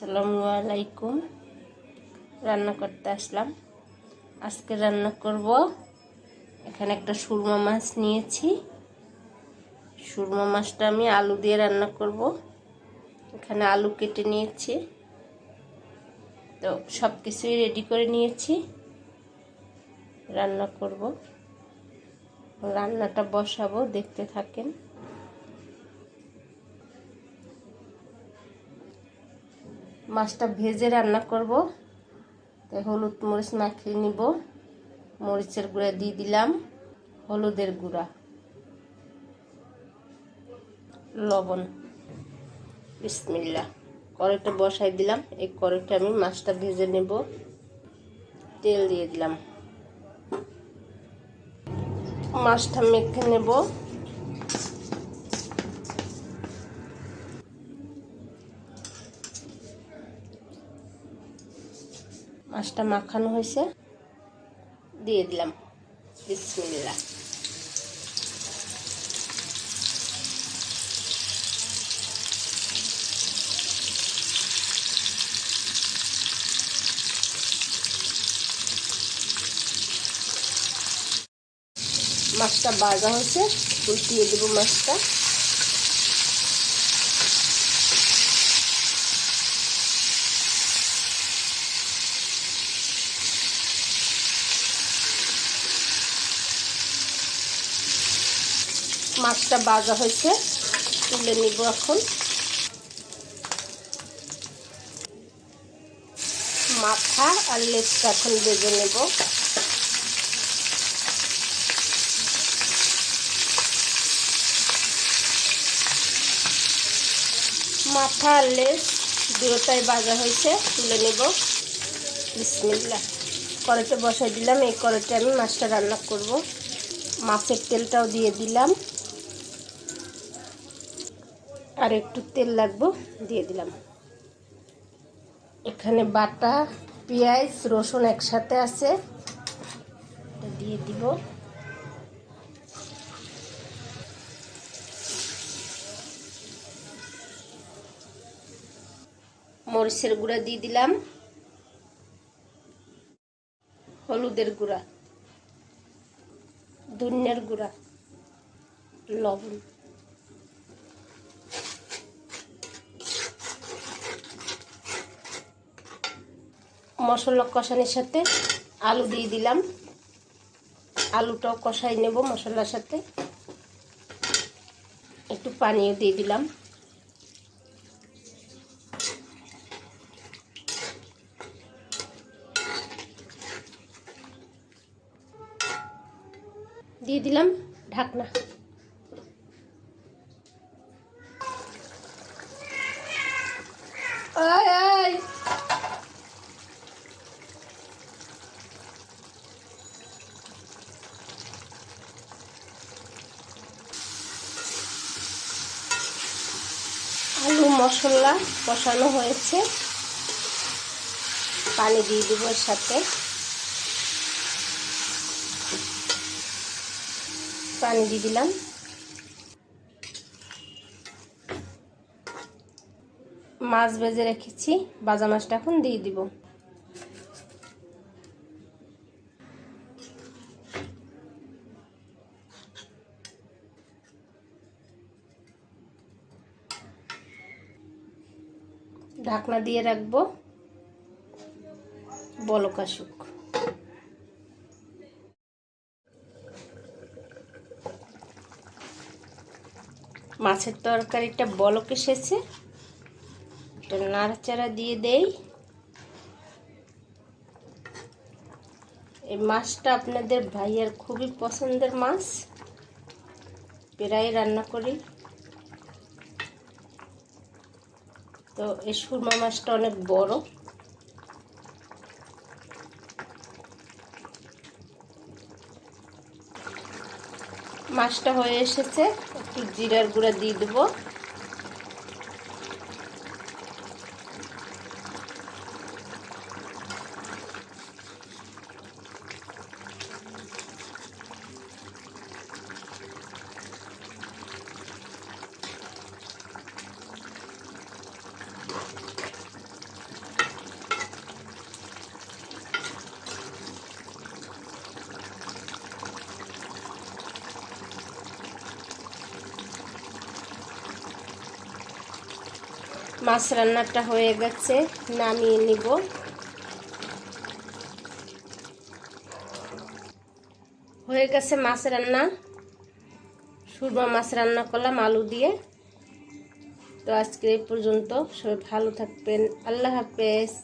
আসসালামু আলাইকুম। রান্না করতে আসলাম। আজকে রান্না করব। এখানে একটা সুরমা মাছ নিয়েছি। সুরমা মাছটা আমি আলু দিয়ে রান্না করব। এখানে আলু কেটে নিয়েছি। তো সব কিছুই রেডি করে নিয়েছি। রান্না করব। রান্নাটা বসাবো, দেখতে থাকেন। মাছটা ভেজে রান্না করব। তাই হলুদ মরিচ মাখিয়ে নিব। মরিচের গুঁড়া দিয়ে দিলাম হলুদের গুঁড়া। লবণ। বিসমিল্লা কড়াইটা বসাই দিলাম। এই কড়াইটা আমি মাছটা ভেজে নেব। তেল দিয়ে দিলাম। মাছটা মেখে নেব। মাছটা মাখানো হয়েছে। দিয়ে দিলাম। বিসমিল্লা মাছটা বাজা হয়েছে। উল্টিয়ে দেবো মাছটা। মাছটা বাজা হয়েছে। তুলে নিব এখন। মাথা আর লেজটা এখন বেজে নেব। মাথা আর লেজ দুটোটাই বাজা হয়েছে। তুলে নেব। বিসমিল্লা। কড়াইতে বসাই দিলাম। এই কড়াইতে আমি মাছটা রান্না করব। মাছের তেলটাও দিয়ে দিলাম। আর একটু তেল লাগবো, দিয়ে দিলাম। এখানে বাটা, পেঁয়াজ, রসুন একসাথে আছে দিয়ে দিব। মরিচের গুঁড়া দিয়ে দিলাম। হলুদের গুঁড়া ধনিয়ার গুঁড়া, লবণ। মশলা কষানোর সাথে আলু দিয়ে দিলাম। আলুটাও কষাই নেব মশলার সাথে। একটু পানিও দিয়ে দিলাম। দিয়ে দিলাম ঢাকনা। আয় আলু মশলা কষানো হয়েছে। পানি দিয়ে দেবো এর সাথে। পানি দিয়ে দিলাম। মাছ ভেজে রেখেছি। বাজা মাছটা এখন দিয়ে দিব। ঢাকনা দিয়ে রাখব। বলক আসুক মাছের তরকারিটা বলক এসেছে। এটা নাড়াচাড়া দিয়ে দেই। এই মাছটা আপনাদের ভাইয়ের খুবই পছন্দের মাছ। প্রায় রান্না করি। তো এই সুরমা মাছটা অনেক বড়। মাছটা হয়ে এসেছে একটু জিরার গুঁড়া দিয়ে দেবো। মাছ রান্নাটা হয়ে গেছে, নামিয়ে নিব। হয়ে গেছে মাছ রান্না। সুরমা মাছ রান্না করলাম আলু দিয়ে। তো আজকে এই পর্যন্ত সবাই ভালো থাকবেন। আল্লাহ হাফেজ।